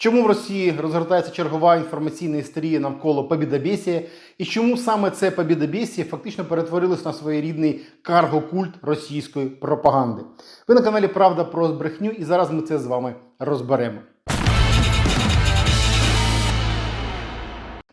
Чому в Росії розгортається чергова інформаційна істерія навколо побідобєсія? І чому саме це побідобєсія фактично перетворилось на своєрідний карго-культ російської пропаганди? Ви на каналі Правда про брехню, і зараз ми це з вами розберемо.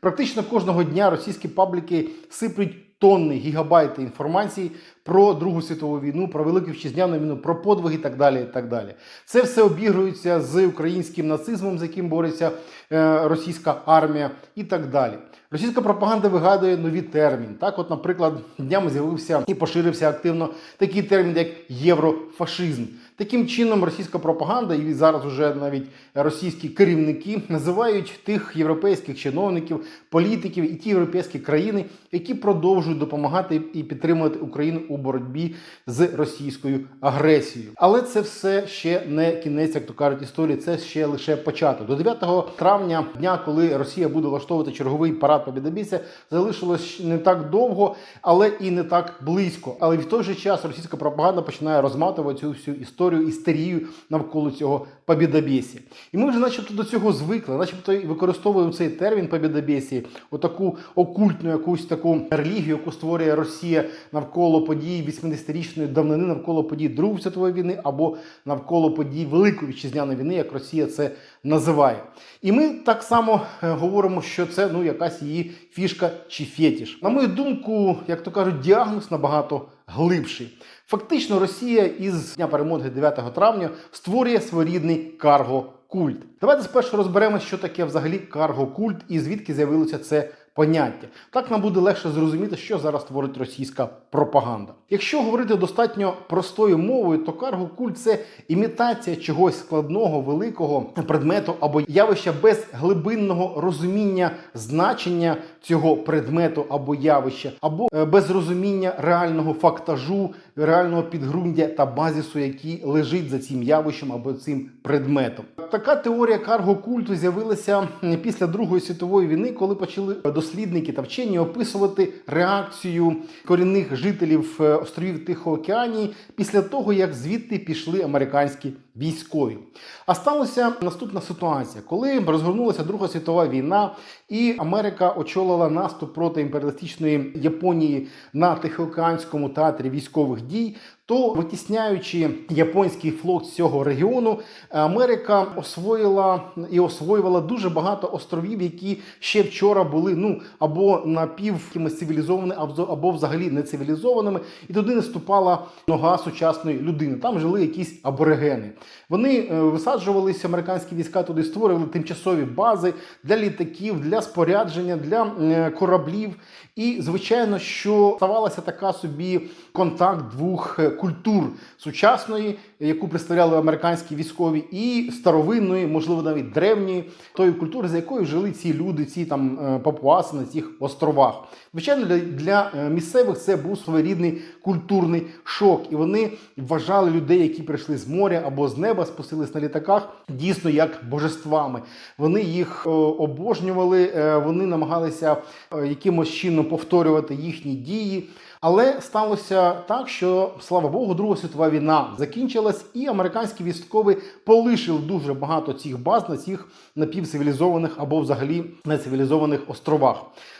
Практично кожного дня російські пабліки сиплють тонни гігабайти інформації про Другу світову війну, про Велику Вітчизняну війну, про подвиги і так далі. І так далі. Це все обігрується з українським нацизмом, з яким бореться е, російська армія, і так далі. Російська пропаганда вигадує нові терміни. Так, от, наприклад, днями з'явився і поширився активно такий термін, як єврофашизм. Таким чином, російська пропаганда, і зараз вже навіть російські керівники називають тих європейських чиновників, політиків і ті європейські країни, які продовжують допомагати і підтримувати Україну у боротьбі з російською агресією. Але це все ще не кінець, як то кажуть, історії. Це ще лише початок. До 9 травня, дня, коли Росія буде влаштовувати черговий парад побідобійця, залишилось не так довго, але і не так близько. Але в той же час російська пропаганда починає розматувати цю всю історію істерію навколо цього побідобєсі. І ми вже, начебто, до цього звикли, начебто використовуємо цей термін побідобєсі, отаку окультну якусь таку релігію, яку створює Росія навколо подій 80-річної давнини, навколо подій Другої світової війни або навколо подій Великої вітчизняної війни, як Росія це називає. І ми так само е, говоримо, що це ну якась її фішка чи фетіш. На мою думку, як то кажуть, діагноз набагато глибший. Фактично, Росія із дня перемоги 9 травня створює своєрідний карго-культ. Давайте спершу розберемо, що таке взагалі карго-культ і звідки з'явилося це поняття. Так нам буде легше зрозуміти, що зараз творить російська пропаганда. Якщо говорити достатньо простою мовою, то карго-культ це імітація чогось складного, великого предмету або явища без глибинного розуміння значення цього предмету або явища, або е, без розуміння реального фактажу, реального підґрунтя та базису, який лежить за цим явищем або цим предметом. Така теорія карго-культу з'явилася після Другої світової війни, коли почали дослідники та вчені описувати реакцію корінних жителів е, островів Тихоокеанії після того, як звідти пішли американські військові. А сталася наступна ситуація, коли розгорнулася Друга світова війна, і Америка очолила наступ проти імперіалістичної Японії на Тихоокеанському театрі військових дій. То витісняючи японський флот з цього регіону, Америка освоїла і освоювала дуже багато островів, які ще вчора були ну або напів цивілізованими, або взагалі не цивілізованими, і туди не ступала нога сучасної людини. Там жили якісь аборигени. Вони е, висаджувалися, американські війська туди створювали тимчасові бази для літаків, для спорядження, для е, кораблів. І звичайно, що ставалася така собі контакт двох е, культур сучасної, яку представляли американські військові, і старовинної, можливо, навіть древньої тої культури, за якою жили ці люди, ці там е, папуаси на цих островах. Звичайно, для, для е, місцевих це був своєрідний культурний шок, і вони вважали людей, які прийшли з моря або з неба, спустились на літаках, дійсно як божествами. Вони їх е, обожнювали, вони намагалися якимось чином повторювати їхні дії. Але сталося так, що слава Богу, Друга світова війна закінчилась, і американські військові полишили дуже багато цих баз на цих напівцивілізованих або взагалі нецивілізованих островах.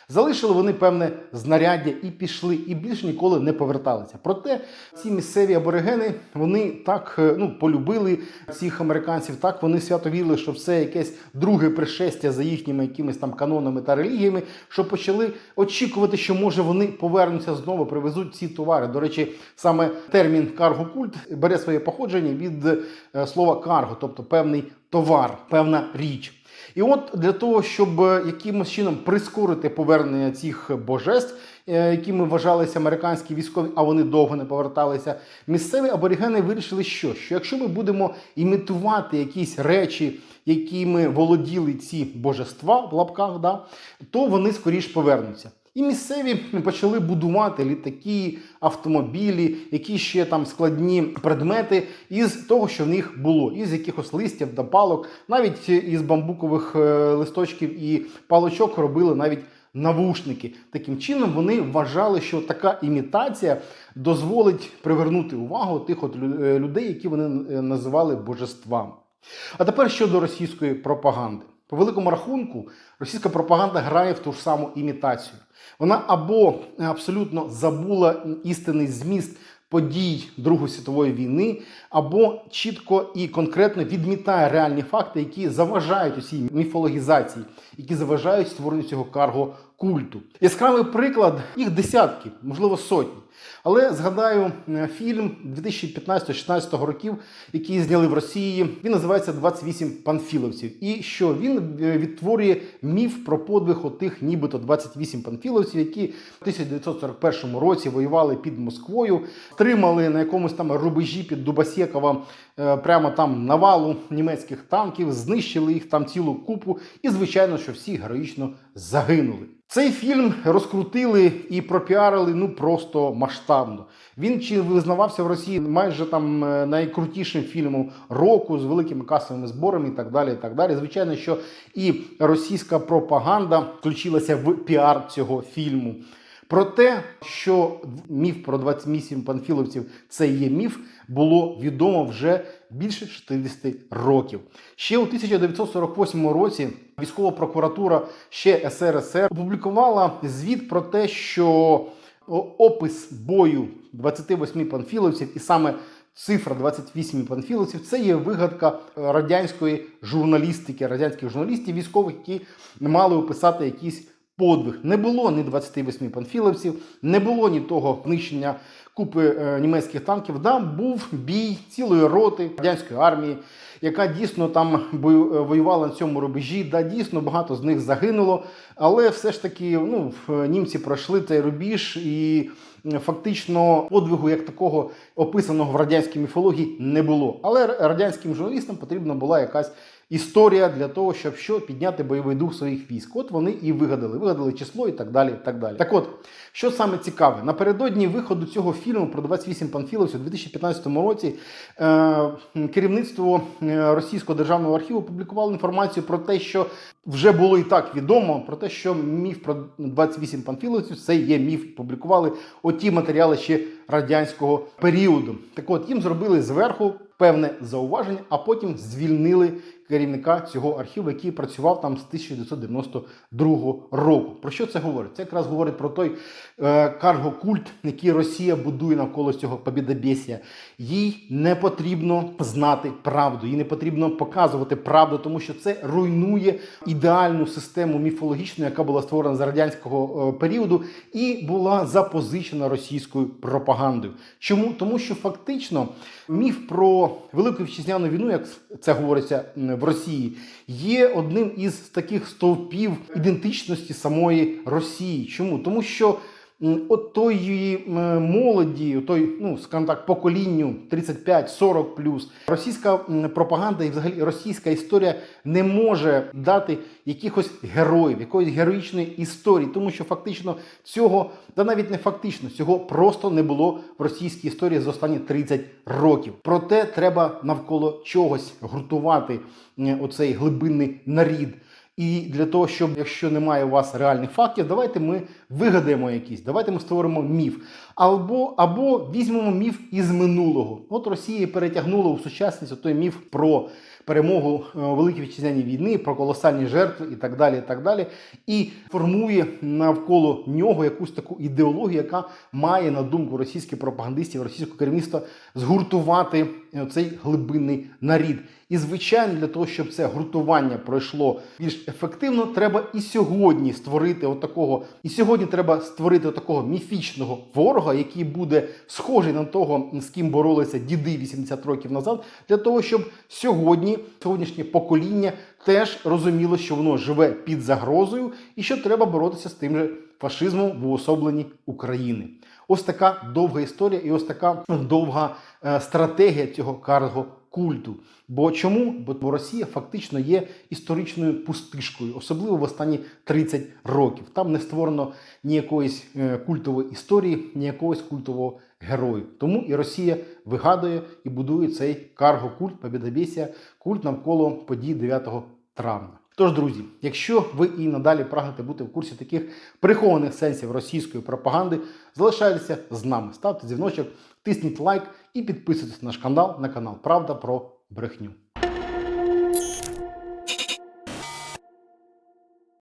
Залишили вони певне знаряддя і пішли, і більше ніколи не поверталися. Проте ці місцеві аборигени вони так е, ну полюбили цих американців. Так вони свято вірили, що це якесь друге пришестя за їхніми якимись там канонами та релігіями, що почали очікувати, що може вони повернуться знову, привезуть ці товари. До речі, саме термін карго-культ бере своє походження від е, слова карго, тобто певний товар, певна річ. І от для того, щоб е, якимось чином прискорити повернення цих божеств, е, якими вважалися американські військові, а вони довго не поверталися, місцеві аборігени вирішили, що, що якщо ми будемо імітувати якісь речі, якими володіли ці божества в лапках, да, то вони скоріш повернуться. І місцеві почали будувати літаки, автомобілі, які ще там складні предмети із того, що в них було, із якихось листів та палок, навіть із бамбукових е, листочків і палочок робили навіть навушники. Таким чином вони вважали, що така імітація дозволить привернути увагу тих от е, людей, які вони е, називали божествами. А тепер щодо російської пропаганди. По великому рахунку, російська пропаганда грає в ту ж саму імітацію. Вона або абсолютно забула істинний зміст подій Другої світової війни, або чітко і конкретно відмітає реальні факти, які заважають усій міфологізації, які заважають створенню цього карго культу. Яскравий приклад їх десятки, можливо, сотні. Але згадаю е, фільм 2015-16 років, який зняли в Росії. Він називається «28 панфіловців. І що він е, відтворює міф про подвиг отих, нібито 28 панфіловців, які в 1941 році воювали під Москвою, тримали на якомусь там рубежі під Дубасєкова е, прямо там навалу німецьких танків, знищили їх там цілу купу, і звичайно, що всі героїчно загинули. Цей фільм розкрутили і пропіарили ну просто масштабно. Він чи визнавався в Росії майже там е, найкрутішим фільмом року з великими касовими зборами і так далі. і так далі. Звичайно, що і російська пропаганда включилася в піар цього фільму. Про те, що міф про 28 панфіловців це є міф, було відомо вже більше 60 років. Ще у 1948 році військова прокуратура ще СРСР опублікувала звіт про те, що опис бою 28 панфіловців, і саме цифра 28 панфіловців це є вигадка радянської журналістики, радянських журналістів, військових, які мали описати якісь. Подвиг не було ні 28 панфіловців, не було ні того знищення купи е, німецьких танків. Да, був бій цілої роти радянської армії, яка дійсно там е, воювала на цьому рубежі. Да, дійсно багато з них загинуло. Але все ж таки, ну німці пройшли цей рубіж і. е, Фактично подвигу як такого описаного в радянській міфології не було. Але радянським журналістам потрібна була якась історія для того, щоб що підняти бойовий дух своїх військ. От вони і вигадали, вигадали число і так далі. і Так далі. Так от, що саме цікаве, напередодні виходу цього фільму про 28 панфіловців у 2015 році е, керівництво е, російського державного архіву публікувало інформацію про те, що вже було і так відомо про те, що міф про 28 панфіловців це є міф. Публікували оті матеріали ще радянського періоду. Так от їм зробили зверху певне зауваження, а потім звільнили керівника цього архіву, який працював там з 1992 року. Про що це говорить? Це якраз говорить про той е, карго-культ, який Росія будує навколо цього побідобєсія. Їй не потрібно знати правду, їй не потрібно показувати правду, тому що це руйнує ідеальну систему міфологічну, яка була створена за радянського е, періоду, і була запозичена російською пропагандою. Чому? Тому що фактично міф про велику вітчизняну війну, як це говориться в Росії, є одним із таких стовпів ідентичності самої Росії. Чому? Тому що от тої молоді, той, ну скажімо так, поколінню 35-40 плюс, російська пропаганда і взагалі російська історія не може дати якихось героїв, якоїсь героїчної історії, тому що фактично цього, та навіть не фактично, цього просто не було в російській історії за останні 30 років. Проте треба навколо чогось гуртувати е, оцей глибинний нарід. І для того, щоб якщо немає у вас реальних фактів, давайте ми вигадаємо якісь, давайте ми створимо міф. Або, або візьмемо міф із минулого. От Росія перетягнула у сучасність той міф про перемогу е, у війни, про колосальні жертви і так далі. І так далі. І формує навколо нього якусь таку ідеологію, яка має на думку російських пропагандистів, російського керівництва згуртувати е, цей глибинний нарід. І звичайно, для того, щоб це гуртування пройшло більш ефективно, треба і сьогодні створити отакого, і сьогодні треба створити такого міфічного ворога, який буде схожий на того, з ким боролися діди 80 років назад, для того, щоб сьогодні сьогоднішнє покоління теж розуміло, що воно живе під загрозою, і що треба боротися з тим же фашизмом в уособленні України. Ось така довга історія, і ось така довга е, стратегія цього карго культу. Бо чому? Бо Росія фактично є історичною пустишкою, особливо в останні 30 років. Там не створено ніякоїсь е, культової історії, ніякогось культового герою. Тому і Росія вигадує і будує цей карго-культ, побідобєсія, культ навколо подій 9 травня. Тож, друзі, якщо ви і надалі прагнете бути в курсі таких прихованих сенсів російської пропаганди, залишайтеся з нами, ставте дзвіночок, тисніть лайк і підписуйтесь на наш канал на канал Правда про брехню.